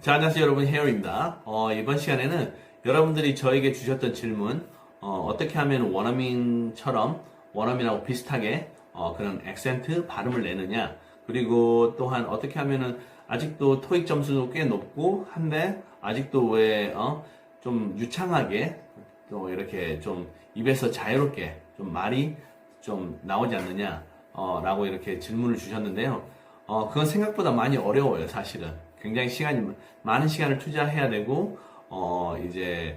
자, 안녕하세요 여러분 헤어입니다. 어, 이번 시간에는 여러분들이 저에게 주셨던 질문 어, 떻게 하면 원어민처럼 원어민하고 비슷하게 어, 그런 액센트 발음을 내느냐 그리고 또한 어떻게 하면은 아직도 토익 점수도 꽤 높고 한데 아직도 왜 어, 좀 유창하게 또 이렇게 좀 입에서 자유롭게 좀 말이 좀 나오지 않느냐 어, 라고 이렇게 질문을 주셨는데요. 어, 그건 생각보다 많이 어려워요, 사실은. 굉장히 시간이, 많은 시간을 투자해야 되고, 어, 이제,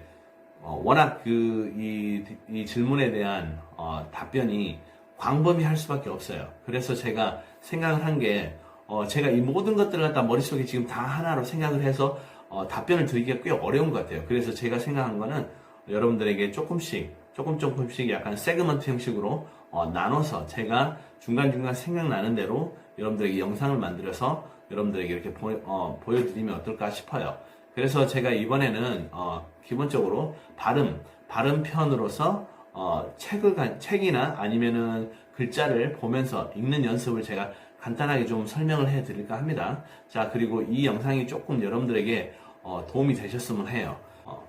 어, 워낙 그, 이, 이 질문에 대한, 어, 답변이 광범위할 수밖에 없어요. 그래서 제가 생각을 한 게, 어, 제가 이 모든 것들을 갖다 머릿속에 지금 다 하나로 생각을 해서, 어, 답변을 드리기가 꽤 어려운 것 같아요. 그래서 제가 생각한 거는 여러분들에게 조금씩, 조금 조금씩 약간 세그먼트 형식으로, 어, 나눠서 제가 중간중간 생각나는 대로 여러분들에게 영상을 만들어서 여러분들에게 이렇게 보, 여드리면 어떨까 싶어요. 그래서 제가 이번에는 어, 기본적으로 발음, 발음 편으로서 어, 책을 간- 책이나 아니면은 글자를 보면서 읽는 연습을 제가 간단하게 좀 설명을 해 드릴까 합니다. 자, 그리고 이 영상이 조금 여러분들에게 어, 도움이 되셨으면 해요. 어,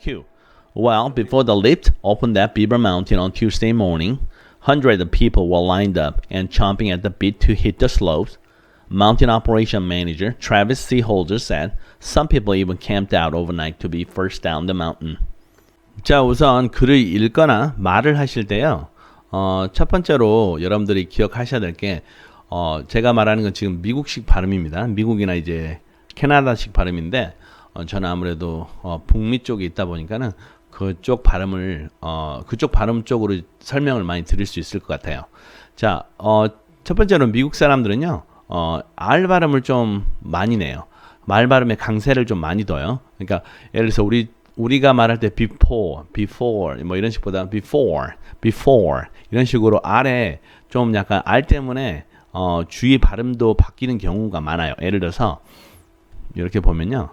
Q. Well, before the lift opened at Beaver Mountain on Tuesday morning, hundreds of people were lined up and chomping at the bit to hit the slopes. Mountain Operation Manager Travis C. Holder said some people even camped out overnight to be first down the mountain. 자, 우선 글을 읽거나 말을 하실 때요. 어, 첫 번째로 여러분들이 기억하셔야 될 게, 어, 제가 말하는 건 지금 미국식 발음입니다. 미국이나 이제 캐나다식 발음인데, 어, 저는 아무래도 어, 북미 쪽에 있다 보니까는 그쪽 발음을, 어, 그쪽 발음 쪽으로 설명을 많이 드릴 수 있을 것 같아요. 자, 어, 첫 번째로 미국 사람들은요, 어, R 발음을 좀 많이 내요. 말 발음에 강세를 좀 많이 둬요. 그러니까 예를 들어서 우리 우리가 말할 때 before, before 뭐 이런 식보다 before, before 이런 식으로 R에 좀 약간 R 때문에 어, 주의 발음도 바뀌는 경우가 많아요. 예를 들어서 이렇게 보면요.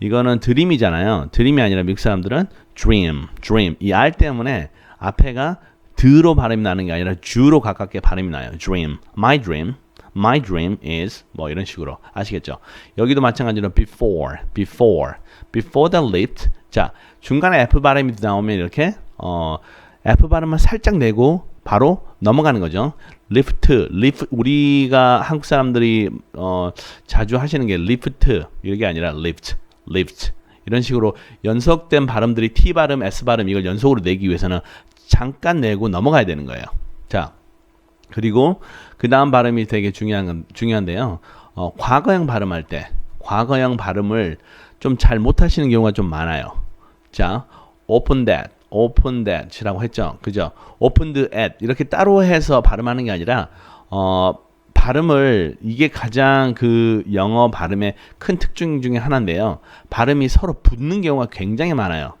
이거는 드림이잖아요. 드림이 아니라 미국 사람들은 dream, dream. 이 R 때문에 앞에가 드로 발음이 나는 게 아니라 주로 가깝게 발음이 나요. dream. My dream. My dream is 뭐 이런 식으로 아시겠죠? 여기도 마찬가지로 before, before, before the lift. 자 중간에 F 발음이 나오면 이렇게 어 F 발음만 살짝 내고 바로 넘어가는 거죠. lift, lift 우리가 한국 사람들이 어 자주 하시는 게 lift 이게 아니라 lift, lift 이런 식으로 연속된 발음들이 T 발음, S 발음 이걸 연속으로 내기 위해서는 잠깐 내고 넘어가야 되는 거예요. 자. 그리고 그 다음 발음이 되게 중요한 건 중요한데요. 어, 과거형 발음할 때 과거형 발음을 좀 잘 못하시는 경우가 좀 많아요. 자, open that, open that이라고 했죠. 그죠? opened at 이렇게 따로 해서 발음하는 게 아니라 어, 발음을 이게 가장 그 영어 발음의 큰 특징 중에 하나인데요. 발음이 서로 붙는 경우가 굉장히 많아요.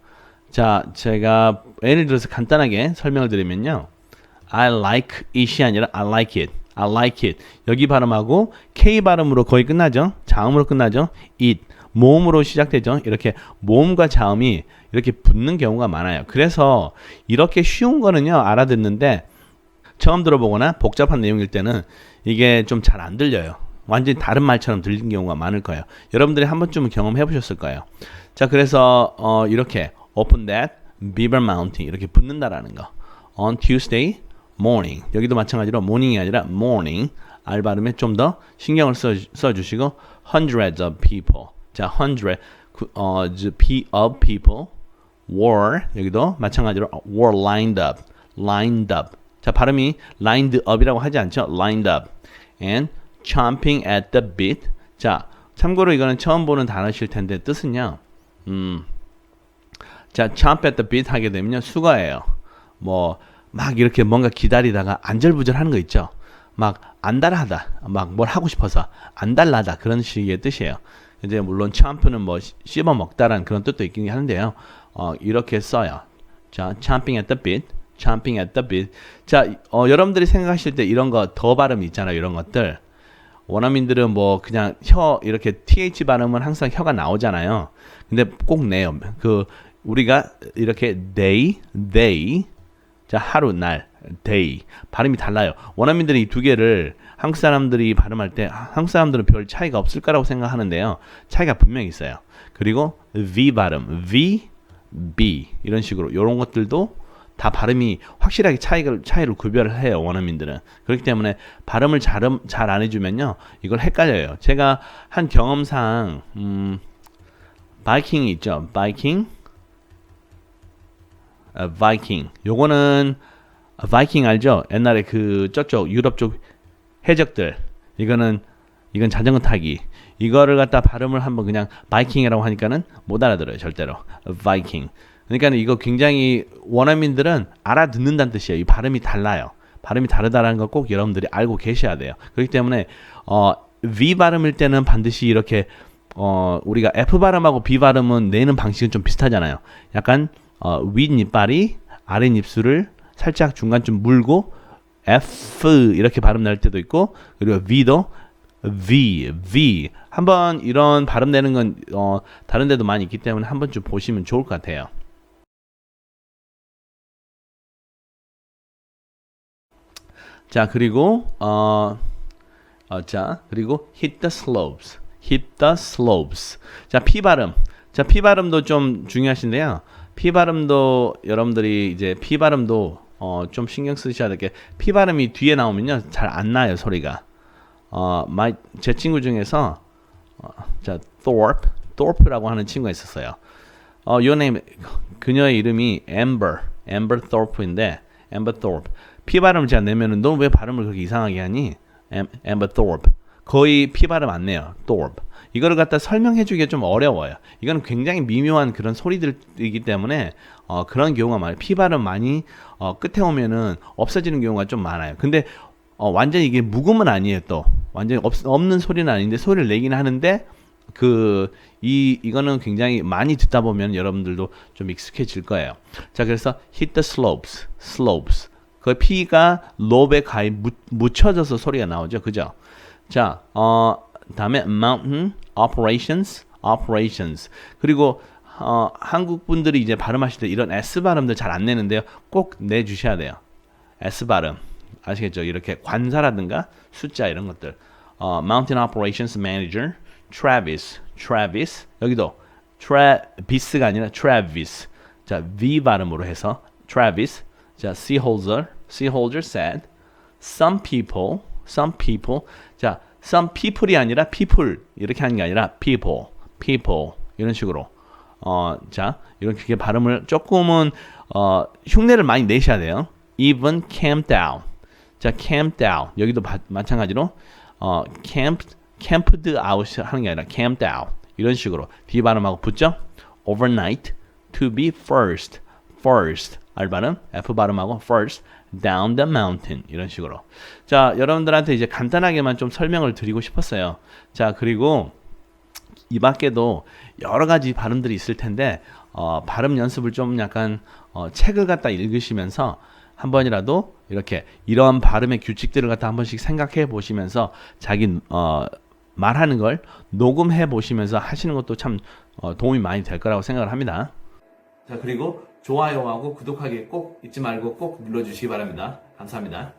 자, 제가 예를 들어서 간단하게 설명을 드리면요. I like it이 아니라 I like it. I like it. 여기 발음하고 K 발음으로 거의 끝나죠. 자음으로 끝나죠. it. 모음으로 시작되죠. 이렇게 모음과 자음이 이렇게 붙는 경우가 많아요. 그래서 이렇게 쉬운 거는요. 알아듣는데 처음 들어보거나 복잡한 내용일 때는 이게 좀 잘 안 들려요. 완전히 다른 말처럼 들리는 경우가 많을 거예요. 여러분들이 한 번쯤은 경험해 보셨을 거예요. 자, 그래서 어, 이렇게 open that Beaver Mountain 이렇게 붙는다라는 거. on Tuesday morning. 여기도 마찬가지로 morning이 아니라 morning. 알 발음에 좀 더 신경을 써, 써주시고 hundreds of people. 자, hundred 그, 어, of people were 여기도 마찬가지로 were lined up, lined up. 자, 발음이 lined up이라고 하지 않죠? lined up and chomping at the bit. 자, 참고로 이거는 처음 보는 단어실 텐데 뜻은요. 음, 자, chomp at the bit 하게 되면요 수거예요. 뭐 막 이렇게 뭔가 기다리다가 안절부절하는 거 있죠. 막 안달하다, 막 뭘 하고 싶어서 안달나다 그런 식의 뜻이에요. 이제 물론 chomp는 뭐 씹- 씹어 먹다라는 그런 뜻도 있긴 하는데요. 어, 이렇게 써요. 자, chomping at the bit, chomping at the bit. 자, 어, 여러분들이 생각하실 때 이런 거 더 발음 있잖아요. 이런 것들. 원어민들은 뭐 그냥 혀 이렇게 th 발음은 항상 혀가 나오잖아요. 근데 꼭 내요. 그 우리가 이렇게 they, they 자 하루 날 day. 발음이 달라요. 원어민들이 이두 개를 한국 사람들이 발음할 때 한국 사람들은 별 차이가 없을 거라고 생각하는데요. 차이가 분명히 있어요. 그리고 V 발음, V, B 이런 식으로 이런 것들도 다 발음이 확실하게 차이를 차이를 구별을 해요 원어민들은. 그렇기 때문에 발음을 잘안 해주면요 이걸 헷갈려요. 제가 한 경험상 음, 바이킹이 있죠. 바이킹? 아, 바이킹. 요거는 아, 바이킹 알죠? 옛날에 그 저쪽 유럽 쪽 해적들. 이거는 이건 자전거 타기. 이거를 갖다 발음을 한번 그냥 바이킹이라고 하니까는 못 알아들어요 절대로. 바이킹 그러니까 이거 굉장히 원어민들은 알아듣는다는 뜻이에요. 이 발음이 달라요. 발음이 다르다라는 걸 꼭 여러분들이 알고 계셔야 돼요. 그렇기 때문에 어, V 발음일 때는 반드시 이렇게 어, 우리가 F 발음하고 B 발음은 내는 방식은 좀 비슷하잖아요. 약간 어, 윗니빨이 아랫입술을 살짝 중간쯤 물고 F 이렇게 발음 날 때도 있고 그리고 V도 V, V. 한번 이런 발음 내는 건 어, 다른 데도 많이 있기 때문에 한 번쯤 보시면 좋을 것 같아요. 자 그리고 어, 어, 자 그리고 hit the slopes, hit the slopes. 자 P 발음, 자 P 발음도 좀 중요하신데요. P 발음도 여러분들이 이제 P 발음도 어, 좀 신경 쓰셔야 될게 P 발음이 뒤에 나오면요 잘 안 나요 소리가. 어, my, 제 친구 중에서 어, 자 Thorpe, Thorpe라고 하는 친구가 있었어요. 어, 요 name 그녀의 이름이 Amber, Amber Thorpe인데 Amber Thorpe. P 발음을 제가 내면은 너 왜 발음을 그렇게 이상하게 하니? Am, Amber Thorpe. 거의 P 발음 안 내요. Thorpe. 이거를 갖다 설명해 주기가 좀 어려워요. 이거는 굉장히 미묘한 그런 소리들이기 때문에 어, 그런 경우가 많아요. P 발음 많이 어, 끝에 오면은 없어지는 경우가 좀 많아요. 근데 어, 완전히 이게 묵음은 아니에요 또 완전히 없, 없는 소리는 아닌데 소리를 내긴 하는데 그 이 이거는 굉장히 많이 듣다 보면 여러분들도 좀 익숙해질 거예요. 자 그래서 hit the slopes, slopes. 그 P가 가히 묻, 묻혀져서 소리가 나오죠, 그죠? 자, 어 다음에 mountain operations, operations. 그리고 어, 한국 분들이 이제 발음하실 때 이런 S 발음들 잘 안 내는데요. 꼭 내주셔야 돼요. S 발음. 아시겠죠? 이렇게 관사라든가 숫자 이런 것들. 어, Mountain Operations Manager Travis, Travis 여기도 Travis가 아니라 Travis. 자 V 발음으로 해서 Travis. 자 Seaholder, Seaholder said some people, some people. 자 some people이 아니라 people 이렇게 하는 게 아니라 people, people 이런 식으로. 어, 자 이렇게 발음을 조금은 어, 흉내를 많이 내셔야 돼요. Even camped out. 자, camped out. 여기도 바, 마찬가지로 어, camped, camped out 하는 게 아니라 camped out. 이런 식으로 뒤 발음하고 붙죠? overnight to be first. first. R 발음, F 발음하고 first down the mountain 이런 식으로. 자, 여러분들한테 이제 간단하게만 좀 설명을 드리고 싶었어요. 자, 그리고 이 밖에도 여러 가지 발음들이 있을 텐데 어, 발음 연습을 좀 약간 어, 책을 갖다 읽으시면서 한 번이라도 이렇게 이러한 발음의 규칙들을 갖다 한 번씩 생각해 보시면서 자기 어, 말하는 걸 녹음해 보시면서 하시는 것도 참 어, 도움이 많이 될 거라고 생각을 합니다. 자, 그리고 좋아요하고 구독하기 꼭 잊지 말고 꼭 눌러주시기 바랍니다. 감사합니다.